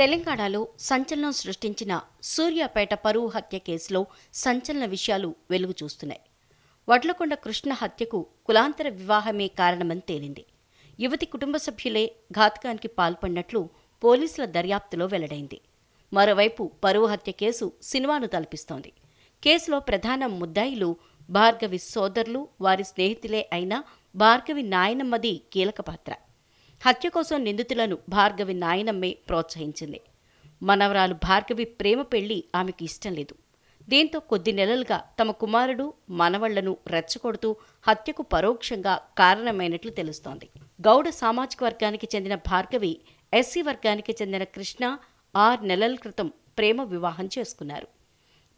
తెలంగాణలో సంచలనం సృష్టించిన సూర్యాపేట పరువు హత్య కేసులో సంచలన విషయాలు వెలుగు చూస్తున్నాయి. వడ్లకొండ కృష్ణ హత్యకు కులాంతర వివాహమే కారణమని తేలింది. యువతి కుటుంబ సభ్యులే ఘాతకానికి పాల్పడినట్లు పోలీసుల దర్యాప్తులో వెల్లడైంది. మరోవైపు పరువు హత్య కేసు సినిమాను తలపిస్తోంది. కేసులో ప్రధాన ముద్దాయిలు భార్గవి సోదరులు వారి స్నేహితులే అయిన భార్గవి నాయనమ్మది కీలక పాత్ర. హత్య కోసం నిందితులను భార్గవి నాయనమ్మే ప్రోత్సహించింది. మనవరాలు భార్గవి ప్రేమ పెళ్ళి ఆమెకు ఇష్టం లేదు. దీంతో కొద్ది నెలలుగా తమ కుమారుడు మనవళ్ళను రెచ్చగొడుతూ హత్యకు పరోక్షంగా కారణమైనట్లు తెలుస్తోంది. గౌడ సామాజిక వర్గానికి చెందిన భార్గవి ఎస్సీ వర్గానికి చెందిన కృష్ణ ఆరు నెలల క్రితం ప్రేమ వివాహం చేసుకున్నారు.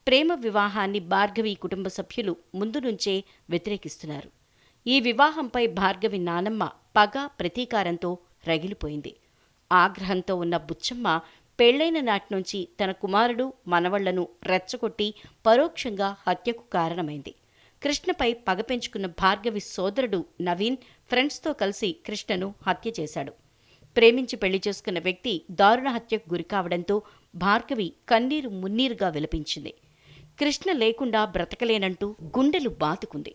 ప్రేమ వివాహాన్ని భార్గవి కుటుంబ సభ్యులు ముందు నుంచే వ్యతిరేకిస్తున్నారు. ఈ వివాహంపై భార్గవి నానమ్మ పగ ప్రతీకారంతో రగిలిపోయింది. ఆగ్రహంతో ఉన్న బుచ్చమ్మ పెళ్ళైన నాటి నుంచి తన కుమారుడు మనవళ్ళను రెచ్చగొట్టి పరోక్షంగా హత్యకు కారణమైంది. కృష్ణపై పగ పెంచుకున్న భార్గవి సోదరుడు నవీన్ ఫ్రెండ్స్తో కలిసి కృష్ణను హత్య చేశాడు. ప్రేమించి పెళ్ళి చేసుకున్న వ్యక్తి దారుణ హత్యకు గురికావడంతో భార్గవి కన్నీరు మున్నీరుగా విలపించింది. కృష్ణ లేకుండా బ్రతకలేనంటూ గుండెలు బాతుకుంది.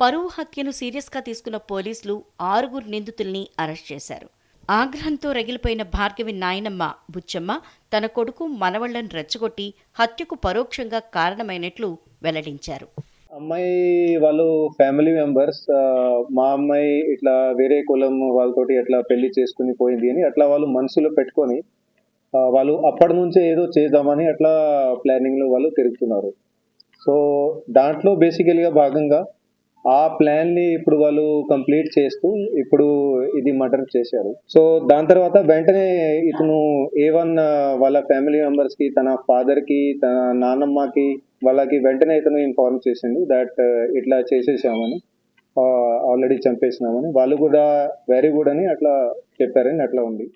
పరువు హత్యను సీరియస్గా తీసుకున్న పోలీసులు ఆరుగురు నిందితుల్ని అరెస్ట్ చేశారు. ఆగ్రహంతో రగిలిపోయిన భార్గవి నాయనమ్మ బుచ్చమ్మ తన కొడుకు మనవళ్ళను రెచ్చగొట్టి హత్యకు పరోక్షంగా కారణమైనట్లు వెల్లడించారు. అమ్మాయి వాళ్ళు ఫ్యామిలీ మెంబర్స్ మా అమ్మాయి ఇట్లా వేరే కులం వాళ్ళతోటి అట్లా పెళ్ళి చేసుకుని పోయింది అని అట్లా వాళ్ళు మనసులో పెట్టుకొని వాళ్ళు అప్పటి నుంచే ఏదో చేద్దామని అట్లా ప్లానింగ్లో వాళ్ళు తిరుగుతున్నారు. సో దాంట్లో బేసికల్గా భాగంగా ఆ ప్లాన్ని ఇప్పుడు వాళ్ళు కంప్లీట్ చేస్తూ ఇప్పుడు ఇది మర్డర్ చేశారు. సో దాని తర్వాత వెంటనే ఇతను ఏ వన్ వాళ్ళ ఫ్యామిలీ మెంబర్స్కి తన ఫాదర్కి తన నాన్నమ్మకి వాళ్ళకి వెంటనే ఇతను ఇన్ఫార్మ్ చేసింది దట్ ఇట్లా చేసేసామని ఆల్రెడీ చంపేసినామని. వాళ్ళు కూడా వెరీ గుడ్ అని అట్లా చెప్పారని అట్లా ఉంది.